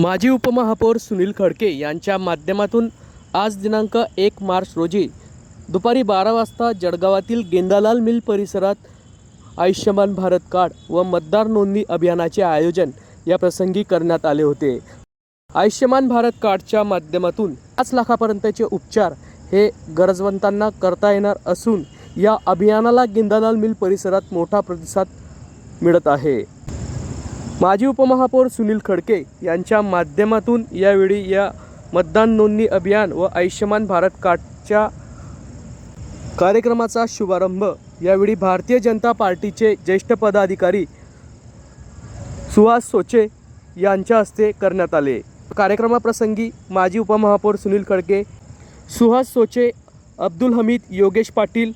माजी उपमहापौर सुनील खडके यांच्या माध्यमातून आज दिनांक एक मार्च रोजी दुपारी बारा वाजता जळगावातील गेंदालाल मिल परिसरात आयुष्यमान भारत कार्ड व मतदार नोंदणी अभियानाचे आयोजन या प्रसंगी करण्यात आले होते. आयुष्यमान भारत कार्डच्या माध्यमातून पाच लाखापर्यंतचे उपचार हे गरजवंतांना करता येणार असून या अभियानाला गेंदालाल मिल परिसरात मोठा प्रतिसाद मिळत आहे. माजी उपमहापौर सुनील खडके यांच्या माध्यमातून यावेळी या मतदान नोंदणी अभियान व आयुष्यमान भारत कार्डच्या कार्यक्रमाचा शुभारंभ यावेळी भारतीय जनता पार्टीचे ज्येष्ठ पदाधिकारी सुहास सोचे यांच्या हस्ते करण्यात आले. कार्यक्रमाप्रसंगी माजी उपमहापौर सुनील खडके सुहास सोचे अब्दुल हमीद योगेश पाटील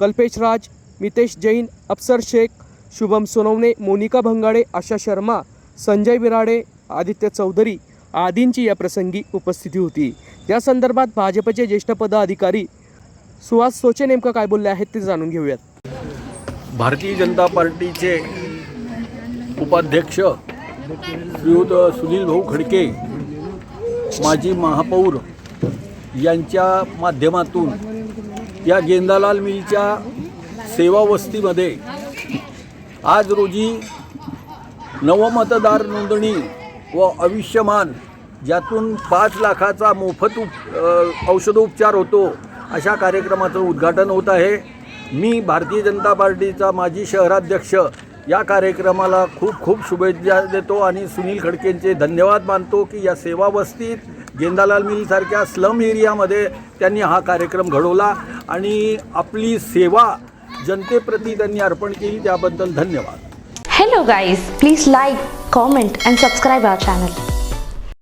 कल्पेश राज मितेश जैन अफसर शेख शुभम सोनवणे मोनिका भंगाडे आशा शर्मा संजय बिराडे आदित्य चौधरी आदींची या प्रसंगी उपस्थिती होती. या संदर्भात भाजपचे ज्येष्ठ पदाधिकारी सुहास सोचे नेमकं काय बोलले आहेत ते जाणून घेऊयात. भारतीय जनता पार्टीचे उपाध्यक्ष श्रीयुत सुनील भाऊ खडके माजी महापौर यांच्या माध्यमातून या गेंदालाल मिलच्या सेवावस्तीमध्ये आज रोजी नवमतदार नोंदणी व आयुष्यमान ज्यातून पाच लाखाचा मोफत उप औषधोपचार होतो अशा कार्यक्रमाचं उद्घाटन होत आहे. मी भारतीय जनता पार्टीचा माजी शहराध्यक्ष या कार्यक्रमाला खूप खूप शुभेच्छा देतो आणि सुनील खडकेंचे धन्यवाद मानतो की या सेवा वस्तीत गेंदालाल मिलसारख्या स्लम एरियामध्ये त्यांनी हा कार्यक्रम घडवला आणि आपली सेवा जनतेप्रती त्यांनी अर्पण केली त्याबद्दल धन्यवाद. Hello guys please like comment and subscribe our channel